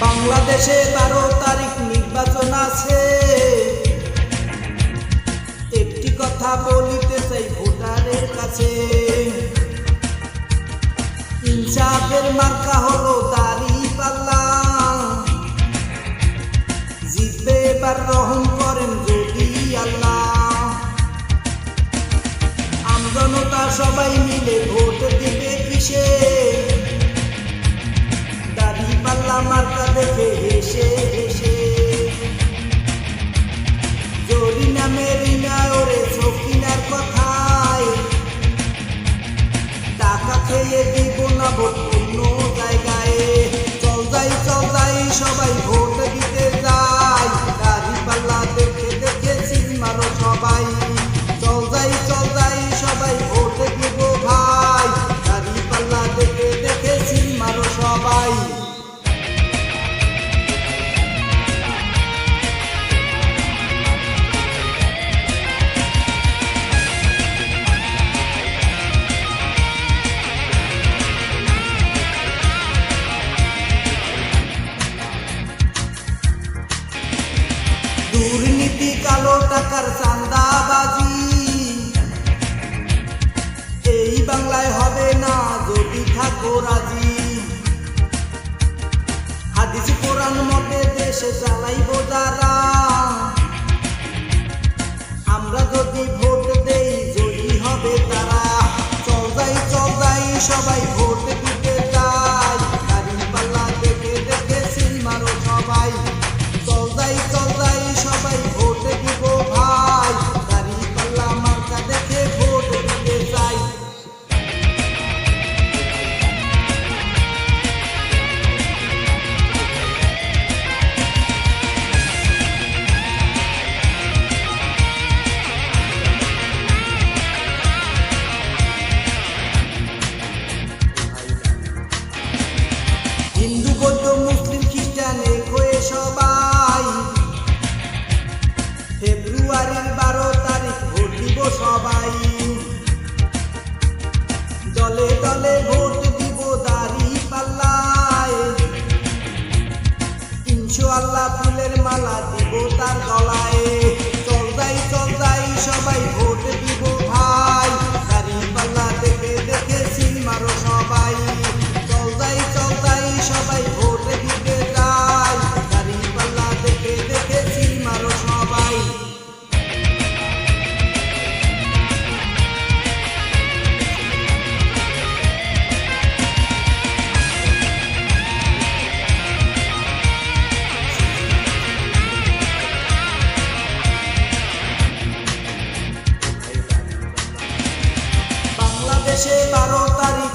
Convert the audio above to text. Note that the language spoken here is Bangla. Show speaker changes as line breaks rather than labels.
বাংলাদেশে বারো তারিখ নির্বাচন আছে। একটি কথা বলিতে চাই ভোটারের কাছে। ইনসাফের মার্কা হলো দাড়ি পাল্লা। জিতবে এবার রহম করেন যদি আল্লাহ। আমজনতা সবাই মিলে ভোট দিবে কিসে? মার্কা দেখে হেসে হেসে। জরি নামে রিনা, ওরে সকিনার কথায়। টাকা খেয়ে দিব না ভোট অন্য জায়গায়। চল যাই চল যাই, সবাই ভোট দিতে কালো টাকার চান্দাবাজি। এই বাংলায় হবে না যদি থাকো রাজি হাদিস কোরআন মতে দেশে চালাইব যারা। আমরা যদি হিন্দু, বৌদ্ধ, মুসলিম, খ্রিস্টান হয়ে সবাই। ফেব্রুয়ারির বারো তারিখ ভোট দিব সবাই। দলে দলে ভোট দিব দাড়ি পাল্লায় ইনশাআল্লাহ ফুলের মালা দিব তার গলায়। চল যাই চল যাই, সবাই ভোট দিব ভাই। দাড়ি পাল্লা দেখে দেখে সিল মারো সবাই। বাংলাদেশে বারো তারিখ